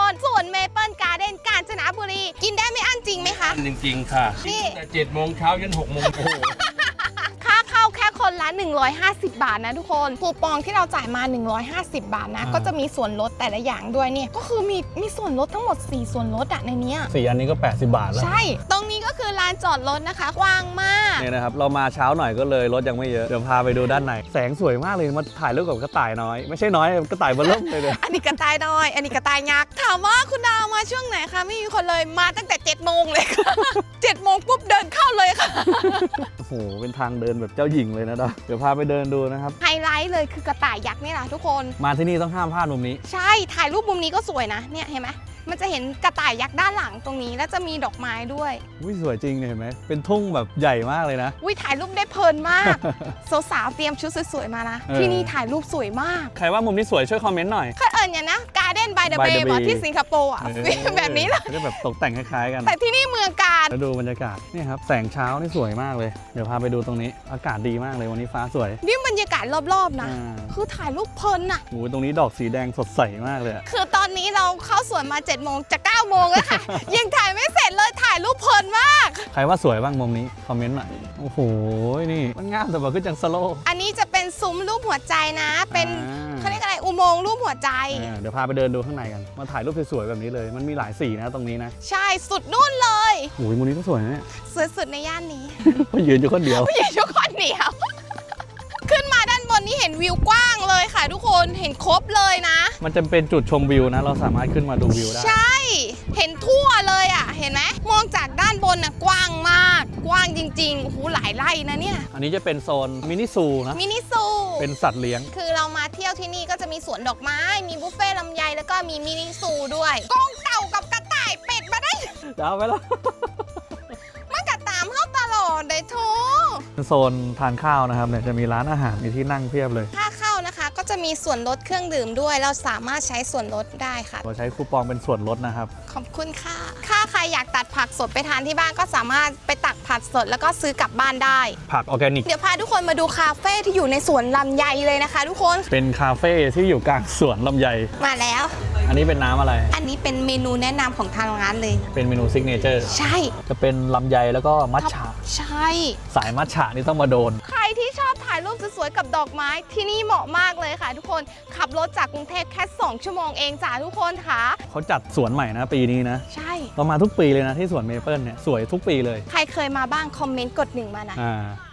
คนสวนเมเปิลการ์เด้นกาญจนบุรี กินได้ไม่อั้นจริงไหมคะ จริงๆ ค่ะนี่ แต่เจ็ดโมงเช้ายันหกโมงโอ้ค่าเข้าแค่คนละ 150 บาทนะทุกคนคูปองที่เราจ่ายมา 150 บาทนะ อ่ก็จะมีส่วนลดแต่ละอย่างด้วยเนี่ย ก็คือมีมีส่วนลดทั้งหมด 4 ส่วนลดอะในนี้สี่อันนี้ก็ 80 บาทแล้ว ใช่ต้อง ก็คือลานจอดรถนะคะกว้างมากเนี่ยนะครับเรามาเช้าหน่อยก็เลยรถยังไม่เยอะเดี๋ยวพาไปดูด้านในแสงสวยมากเลยมาถ่ายรูปกับกระต่ายน้อย ไม่ใช่น้อยกระต่ายเบลเริ่มเลยเนี่ยอันนี้กระต่ายน้อย อันนี้กระต่ายยักษ์ถามว่าคุณดาวมาช่วงไหนคะไม่มีคนเลยมาตั้งแต่7จ็ดโมงเลยค่ะเจ็ดโมงปุ๊บเดินเข้าเลยค่ะโอ้โหเป็นทางเดินแบบเจ้าหญิงเลยนะดาวเดี๋ยวพาไปเดินดูนะครับไฮไลท์เลยคือกระต่ายยักษ์นี่แหละทุกคน มาที่นี่ต้องห้ามพลาดมุมนี้ ใช่ถ่ายรูปมุมนี้ก็สวยนะเนี่ยเห็นไหม มันจะเห็นกระต่ายยักษ์ด้านหลังตรงนี้ แล้วจะมีดอกไม้ด้วยอุ้ยสวยจริงเนี่ยเห็นไหมเป็นทุ่งแบบใหญ่มากเลยนะ อุ้ยถ่ายรูปได้เพลินมาก สาวๆเตรียมชุดสวยๆมานะ เออ ที่นี่ถ่ายรูปสวยมาก ใครว่ามุมนี้สวยช่วยคอมเมนต์หน่อยเคยเอิญอย่างนะ Garden by the By the Bay บอก Bay ที่สิงคโปร์อะเออแบบนี้เลยจะได้แบบตกแต่งคล้ายๆกัน แต่ที่นี่เมืองการ แล้วดูบรรยากาศนี่ครับแสงเช้านี่สวยมากเลย เดี๋ยวพาไปดูตรงนี้ อากาศดีมากเลยวันนี้ฟ้าสวย นี่บรรยากาศรอบๆนะ อ่า คือถ่ายรูปเพลินอะโอ้โหตรงนี้ดอกสีแดงสดใสมากเลยอะคือตอนนี้เราเข้าสวนมา7จ็ดโมงจะ9ก้าโมงแล้วค่ะ ยังถ่ายไม่เสร็จเลยถ่ายรูปเพลินมาก ใครว่าสวยบ้างมุมนี้ คอมเมนต์หน่อยโอ้โหนี่ มันงามแต่ว่าคือจังสโลว์ อันนี้จะเป็น ซุ้มรูปหัวใจนะ เป็นอ่า เขาเรียกอะไรอุโมงค์รูปหัวใจอ่าเดี๋ยวพาไปเดินดูข้างในกัน มาถ่ายรูปสวยๆแบบนี้เลย มันมีหลายสีนะตรงนี้นะใช่สุดนู่นเลย โอ้ยมุมนี้ก็สวยนะเนี่ย สวยสุดในย่านนี้ เพราะยืนอยู่คนเดียว ผู้หญิงทุกคนเดียว ขึ้นมาด้านบนนี่เห็นวิวกว้างเลยค่ะทุกคนเห็นครบเลยนะ มันจะเป็นจุดชมวิวนะ เราสามารถขึ้นมาดูวิวได้ ใช่ จริงๆโอ้โหหลายไร่นะเนี่ย อันนี้จะเป็นโซนมินิซูนะ มินิซู เป็นสัตว์เลี้ยง คือเรามาเที่ยวที่นี่ก็จะมีสวนดอกไม้ มีบุฟเฟ่ต์ลำไย แล้วก็มีมินิซูด้วยกองเต่ากับกระต่ายเป็ดมาได้จะเอาไปแล้ว มันกระตามเข้าตลอดเลยโทเป็นโซนทานข้าวนะครับเนี่ยจะมีร้านอาหารมีที่นั่งเพียบเลยค่าเข้านะคะก็ จะมีส่วนลดเครื่องดื่มด้วย เราสามารถใช้ส่วนลดได้ค่ะ เราใช้คูปองเป็นส่วนลดนะครับ ขอบคุณค่ะ ถ้าใครอยากตัดผักสดไปทานที่บ้านก็สามารถไปตักผักสดแล้วก็ซื้อกลับบ้านได้ ผักออร์แกนิก เดี๋ยวพาทุกคนมาดูคาเฟ่ที่อยู่ในสวนลำไยเลยนะคะ ทุกคน เป็นคาเฟ่ที่อยู่กลางสวนลำไย มาแล้ว อันนี้เป็นน้ำอะไร อันนี้เป็นเมนูแนะนำของทางร้านเลย เป็นเมนูซิกเนเจอร์ ใช่จะเป็นลำไยแล้วก็มัทฉะ ใช่ สายมัทฉะนี่ต้องมาโดน ใครที่ชอบถ่ายรูปสวยๆกับดอกไม้ที่นี่เหมาะมากเลยค่ะทุกคนขับรถจากกรุงเทพแค่ 2 ชั่วโมงเองจ้าทุกคนค่ะ เขาจัดสวนใหม่นะปีนี้นะ ใช่เรามาทุกปีเลยนะที่สวนเมเปิลเนี่ยสวยทุกปีเลย ใครเคยมาบ้างคอมเมนต์กดหนึ่งมานะ อ่า